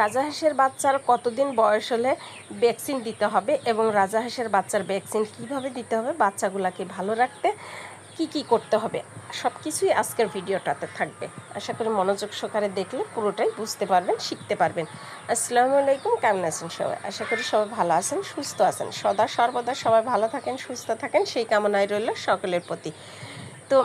রাজাহাঁসের বাচ্চার কতদিন বয়স হলে ভ্যাকসিন দিতে হবে এবং রাজাহাঁসের বাচ্চার ভ্যাকসিন কীভাবে দিতে হবে, বাচ্চাগুলোকে ভালো রাখতে কি কি করতে হবে সব কিছুই আজকের ভিডিওটাতে থাকবে। আশা করি মনোযোগ সহকারে দেখলে পুরোটাই বুঝতে পারবেন, শিখতে পারবেন। আসসালামু আলাইকুম, কেমন আছেন সবাই? আশা করি সবাই ভালো আছেন, সুস্থ আছেন। সদা সর্বদা সবাই ভালো থাকেন, সুস্থ থাকেন, সেই কামনায় রইল সকলের প্রতি। তো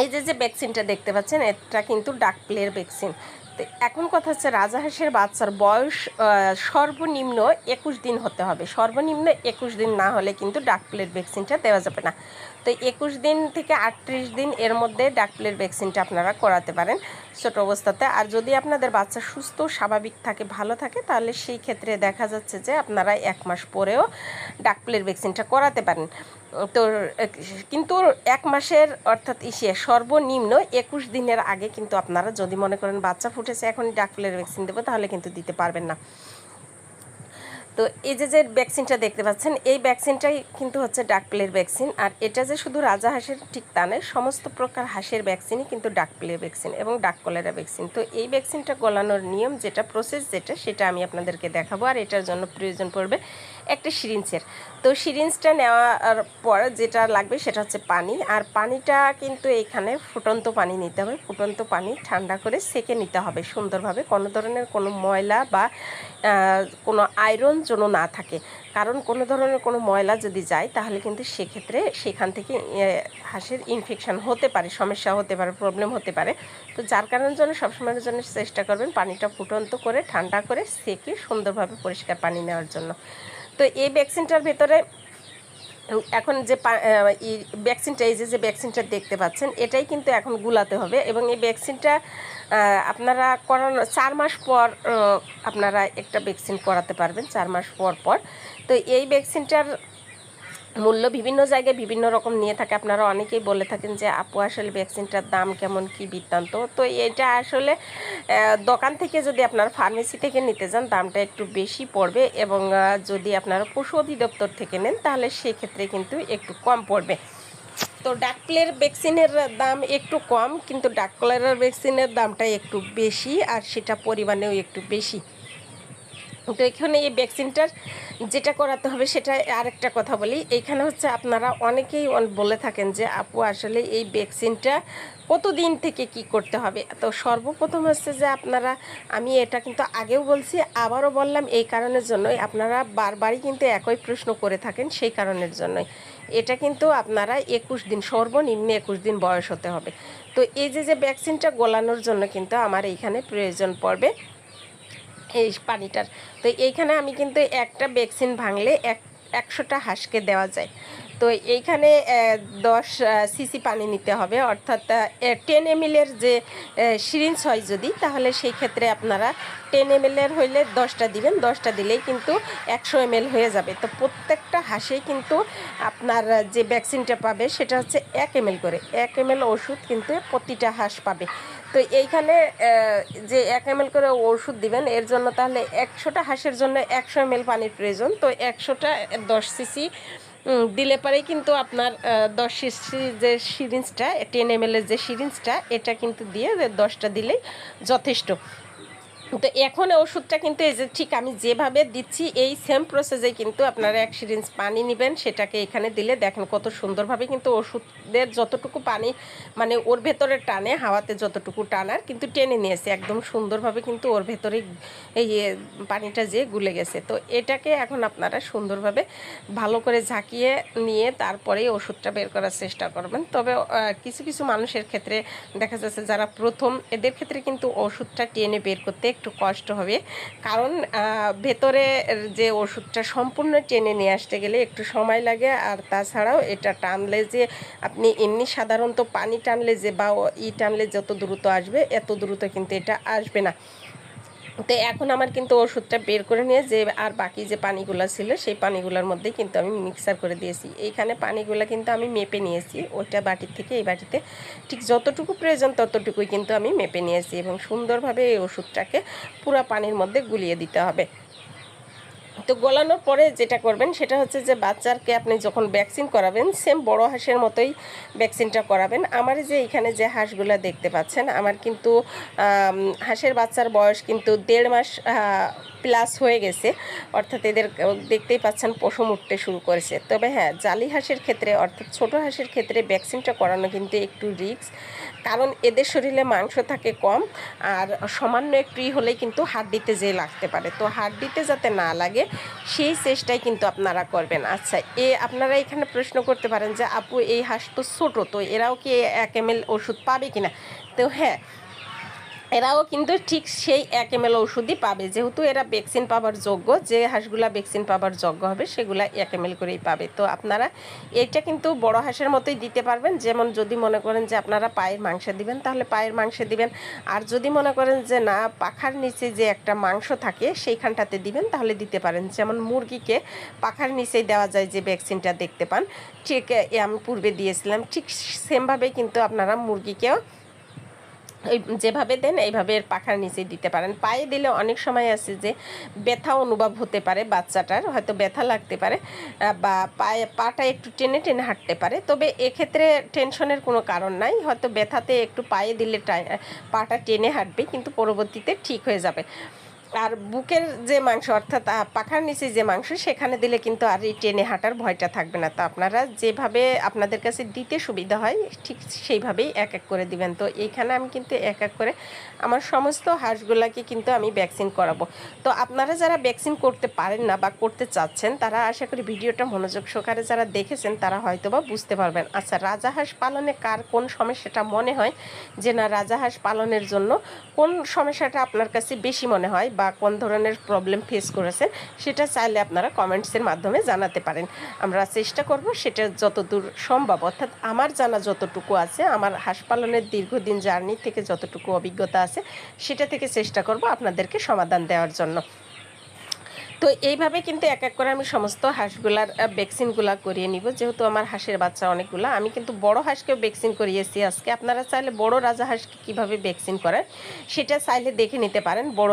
এই যে যে ভ্যাকসিনটা দেখতে পাচ্ছেন, এটা কিন্তু ডাক প্লের ভ্যাকসিন তো এখন কথা হচ্ছে রাজাহাঁসের বাচ্চার বয়স সর্বনিম্ন একুশ দিন হতে হবে। সর্বনিম্ন একুশ দিন না হলে কিন্তু ডাক প্লের ভ্যাকসিনটা দেওয়া যাবে না। তো একুশ দিন থেকে আটত্রিশ দিন এর মধ্যে ডাক প্লের ভ্যাকসিনটা আপনারা করাতে পারেন ছোট অবস্থাতে। আর যদি আপনাদের বাচ্চা সুস্থ, স্বাভাবিক থাকে, ভালো থাকে, তাহলে সেই ক্ষেত্রে দেখা যাচ্ছে যে আপনারা এক মাস পরেও ডাক প্লের ভ্যাকসিনটা করাতে পারেন। তো আহ, কিন্তু এক মাসের অর্থাৎ ইসে সর্বনিম্ন একুশ দিনের আগে কিন্তু আপনারা যদি মনে করেন বাচ্চা ফুটেছে এখন ডাক প্লের ভ্যাকসিন দেবো তাহলে কিন্তু দিতে পারবেন না। তো এই যে যে ভ্যাকসিনটা দেখতে পাচ্ছেন এই ভ্যাকসিনটাই কিন্তু হচ্ছে ডাক প্লের ভ্যাকসিন আর এটা যে শুধু রাজা হাঁসের ঠিক তা নয় সমস্ত প্রকার হাঁসের ভ্যাকসিনই কিন্তু ডাক প্লের ভ্যাকসিন এবং ডাক কলেরা ভ্যাকসিন তো এই ভ্যাকসিনটা গলানোর নিয়ম যেটা প্রসেস যেটা সেটা আমি আপনাদেরকে দেখাবো আর এটার জন্য প্রয়োজন পড়বে একটা সিরিঞ্জের। তো সিরিঞ্জটা নেওয়ার পর যেটা লাগবে সেটা হচ্ছে পানি। আর পানিটা কিন্তু এখানে ফুটন্ত পানি নিতে হবে। ফুটন্ত পানি ঠান্ডা করে সেকে নিতে হবে সুন্দরভাবে। কোনো ধরনের কোনো ময়লা বা কোনো আয়রন যেন না থাকে। কারণ কোনো ধরনের কোনো ময়লা যদি যায় তাহলে কিন্তু সেক্ষেত্রে সেখান থেকে হাঁসের ইনফেকশন হতে পারে, সমস্যা হতে পারে প্রবলেম হতে পারে। তো যার কারণের জন্য সবসময়ের জন্য চেষ্টা করবেন পানিটা ফুটন্ত করে, ঠান্ডা করে সেকে সুন্দরভাবে পরিষ্কার পানি নেওয়ার জন্য। তো এই ভ্যাকসিনটার ভেতরে, এখন যে ভ্যাকসিনটা এই যে ভ্যাকসিনটা দেখতে পাচ্ছেন, এটাই কিন্তু এখন গুলাতে হবে এবং এই ভ্যাকসিনটা আপনারা করানো, চার মাস পর আপনারা একটা ভ্যাকসিন করাতে পারবেন, চার মাস পর পর। তো এই ভ্যাকসিনটার মূল্য বিভিন্ন জায়গায় বিভিন্ন রকম নিয়ে থাকে। আপনারা অনেকেই বলে থাকেন যে, আপু, আসলে ভ্যাকসিনটার দাম কেমন? কি বৃত্তান্ত? তো এটা আসলে দোকান থেকে যদি আপনার ফার্মেসি থেকে নিতে যান, দামটা একটু বেশি পড়বে এবং যদি আপনারা পশু অধিদপ্তর থেকে নেন, তাহলে সেক্ষেত্রে কিন্তু একটু কম পড়বে। তো ডাকপ্লের ভ্যাকসিনের দাম একটু কম, কিন্তু ডাককলেরার ভ্যাকসিনের দামটা একটু বেশি আর সেটা পরিমাণেও একটু বেশি। তো এখানে এই ভ্যাকসিনটার যেটা করাতে হবে সেটা আরেকটা কথা বলি। এইখানে হচ্ছে আপনারা অনেকেই বলে থাকেন যে, আপু, আসলে এই ভ্যাকসিনটা কতদিন থেকে কি করতে হবে? তো সর্বপ্রথম হচ্ছে যে, আপনারা, আমি এটা কিন্তু আগেও বলছি, আবারও বললাম, এই কারণের জন্যই আপনারা বারবারই কিন্তু একই প্রশ্ন করে থাকেন, সেই কারণের জন্যই। এটা কিন্তু আপনারা একুশ দিন, সর্বনিম্ন একুশ দিন বয়স হতে হবে। তো এই যে যে ভ্যাকসিনটা গোলানোর জন্য কিন্তু আমার এইখানে প্রয়োজন পড়বে। এই পানিটার। তো এইখানে আমি কিন্তু একটা ভ্যাকসিন ভাঙলে এক, একশোটা হাঁসকে দেওয়া যায়। তো এইখানে দশ সিসি পানি নিতে হবে। অর্থাৎ টেন এর যে সিরিঞ্জ হয় যদি, তাহলে সেই ক্ষেত্রে আপনারা টেন এর হইলে দশটা দিবেন। দশটা দিলেই কিন্তু একশো এম হয়ে যাবে। তো প্রত্যেকটা হাঁসেই কিন্তু আপনার যে ভ্যাকসিনটা পাবে, সেটা হচ্ছে এক এম করে। এক এম ওষুধ কিন্তু প্রতিটা হাঁস পাবে। তো এইখানে যে এক এম করে ওষুধ দিবেন, এর জন্য তাহলে একশোটা হাঁসের জন্য একশো এম পানির প্রয়োজন। তো একশোটা দশ সিসি দিলে পরেই কিন্তু আপনার দশ সিসি যে সিরিঞ্জটা টেন এম যে সিরিঞ্জটা, এটা কিন্তু দিয়ে দশটা দিলেই যথেষ্ট। তো এখন ওষুধটা কিন্তু এই যে ঠিক আমি যেভাবে দিচ্ছি, এই সেম প্রসেসে কিন্তু আপনারা এক সিরিঞ্জ পানি নেবেন, সেটাকে এখানে দিলে দেখেন কত সুন্দরভাবে কিন্তু ওষুধের যতটুকু পানি মানে ওর ভেতরে টানে, হাওয়াতে যতটুকু টানার, কিন্তু টেনে নিয়েছে, একদম সুন্দরভাবে কিন্তু ওর ভেতরে এই পানিটা যে গুলে গেছে। তো এটাকে এখন আপনারা সুন্দরভাবে ভালো করে ঝাঁকিয়ে নিয়ে তারপরে ওষুধটা বের করার চেষ্টা করবেন। তবে কিছু কিছু মানুষের ক্ষেত্রে দেখা যাচ্ছে যারা প্রথম, এদের ক্ষেত্রে কিন্তু ওষুধটা টেনে বের করতে একটু কষ্ট হবে। কারণ ভেতরে যে ওষুধটা সম্পূর্ণ টেনে নিয়ে আসতে গেলে একটু সময় লাগে। আর তাছাড়াও এটা টানলে যে আপনি এমনি সাধারণত পানি টানলে যে বা ই টানলে যত দ্রুত আসবে, এত দ্রুত কিন্তু এটা আসবে না। তো এখন আমার কিন্তু ওষুধটা বের করে নিয়ে যে আর বাকি যে পানিগুলো ছিল, সেই পানিগুলোর মধ্যে কিন্তু আমি মিক্সার করে দিয়েছি। এইখানে পানিগুলো কিন্তু আমি মেপে নিয়েছি, ওইটা বাটির থেকে এই বাটিতে। ঠিক যতটুকু প্রয়োজন ততটুকুই কিন্তু আমি মেপে নিয়েছি এবং সুন্দরভাবে এই ওষুধটাকে পুরো পানির মধ্যে গুলিয়ে দিতে হবে। তো গলানোর পরে যেটা করবেন, সেটা হচ্ছে যে বাচ্চারকে আপনি যখন ভ্যাকসিন করাবেন সেম বড় হাঁসের মতোই ভ্যাকসিনটা করাবেন। আমার যে এখানে যে হাঁসগুলো দেখতে পাচ্ছেন, আমার কিন্তু হাঁসের বাচ্চার বয়স কিন্তু দেড় মাস প্লাস হয়ে গেছে। অর্থাৎ এদের দেখতেই পাচ্ছেন পশম উঠতে শুরু করেছে। তবে হ্যাঁ জালি হাঁসের ক্ষেত্রে অর্থাৎ ছোট হাঁসের ক্ষেত্রে ভ্যাকসিনটা করানো কিন্তু একটু রিস্ক কারণ এদের শরীরে মাংস থাকে কম আর সামান্য একটুই হলেই কিন্তু হাড্ডিতে যে লাগতে পারে। তো হাড্ডিতে যাতে না লাগে, সেই চেষ্টাই কিন্তু আপনারা করবেন। আচ্ছা এ আপনারা এখানে প্রশ্ন করতে পারেন যে, আপু, এই হাঁস তো ছোটো, তো এরাও কি এক এম ওষুধ পাবে কিনা? তো হ্যাঁ এরাও কিন্তু ঠিক সেই এক এম এল ওষুধই পাবে। যেহেতু এরা ভ্যাকসিন পাবার যোগ্য, যে হাঁসগুলা ভ্যাকসিন পাবার যোগ্য হবে, সেগুলা এক এম এল করেই পাবে। তো আপনারা এটা কিন্তু বড় হাঁসের মতোই দিতে পারবেন। যেমন যদি মনে করেন যে আপনারা পায়ের মাংস দিবেন, তাহলে পায়ের মাংস দিবেন। আর যদি মনে করেন যে না, পাখার নিচে যে একটা মাংস থাকে, সেইখানটাতে দিবেন, তাহলে দিতে পারেন। যেমন মুরগিকে পাখার নিচেই দেওয়া যায় যে ভ্যাকসিনটা দেখতে পান। ঠিক আমি পূর্বে দিয়েছিলাম, ঠিক সেমভাবেই কিন্তু আপনারা মুরগিকেও এই যেভাবে দেন, এইভাবে এর পাখার নিচে দিতে পারেন। পায়ে দিলে অনেক সময় আছে যে ব্যথা অনুভব হতে পারে বাচ্চাটার, হয়তো ব্যথা লাগতে পারে বা পায়ে, পাটা একটু টেনে টেনে হাঁটতে পারে। তবে এক্ষেত্রে টেনশনের কোনো কারণ নাই, হয়তো ব্যথাতে একটু পায়ে দিলে পাটা টেনে হাঁটবে, কিন্তু পরবর্তীতে ঠিক হয়ে যাবে। আর বুকের যে মাংস, অর্থাৎ পাখার নিচে যে মাংস, সেখানে দিলে কিন্তু আর এই টেনে হাঁটার ভয়টা থাকবে না। তো আপনারা যেভাবে আপনাদের কাছে দিতে সুবিধা হয়, ঠিক সেইভাবেই এক এক করে দিবেন। তো এইখানে আমি কিন্তু এক এক করে আমার সমস্ত হাঁসগুলাকে কিন্তু আমি ভ্যাকসিন করাবো। তো আপনারা যারা ভ্যাকসিন করতে পারেন না বা করতে চাচ্ছেন, তারা আশা করি ভিডিওটা মনোযোগ সহকারে যারা দেখেছেন, তারা হয়তো বা বুঝতে পারবেন। আচ্ছা রাজা হাঁস পালনে কার কোন সমস্যাটা মনে হয়? যে না, রাজা হাঁস পালনের জন্য কোন সমস্যাটা আপনার কাছে বেশি মনে হয় বা কোন ধরনের প্রবলেম ফেস করেছেন, সেটা চাইলে আপনারা কমেন্টসের মাধ্যমে জানাতে পারেন। আমরা চেষ্টা করব সেটা যতদূর সম্ভব, অর্থাৎ আমার জানা যতটুকু আছে, আমার হাঁস পালনের দীর্ঘদিন জার্নি থেকে যতটুকু অভিজ্ঞতা আছে, সেটা থেকে চেষ্টা করব আপনাদেরকে সমাধান দেওয়ার জন্য। তো এইভাবে কিন্তু এক এক করে আমি সমস্ত হাঁসগুলার ভ্যাকসিনগুলা করিয়ে নিব। যেহেতু আমার হাঁসের বাচ্চা অনেকগুলো, আমি কিন্তু বড় হাঁসকেও ভ্যাকসিন করিয়েছি আজকে। আপনারা চাইলে বড় রাজা হাঁসকে কীভাবে ভ্যাকসিন করেন, সেটা চাইলে দেখে নিতে পারেন। বড়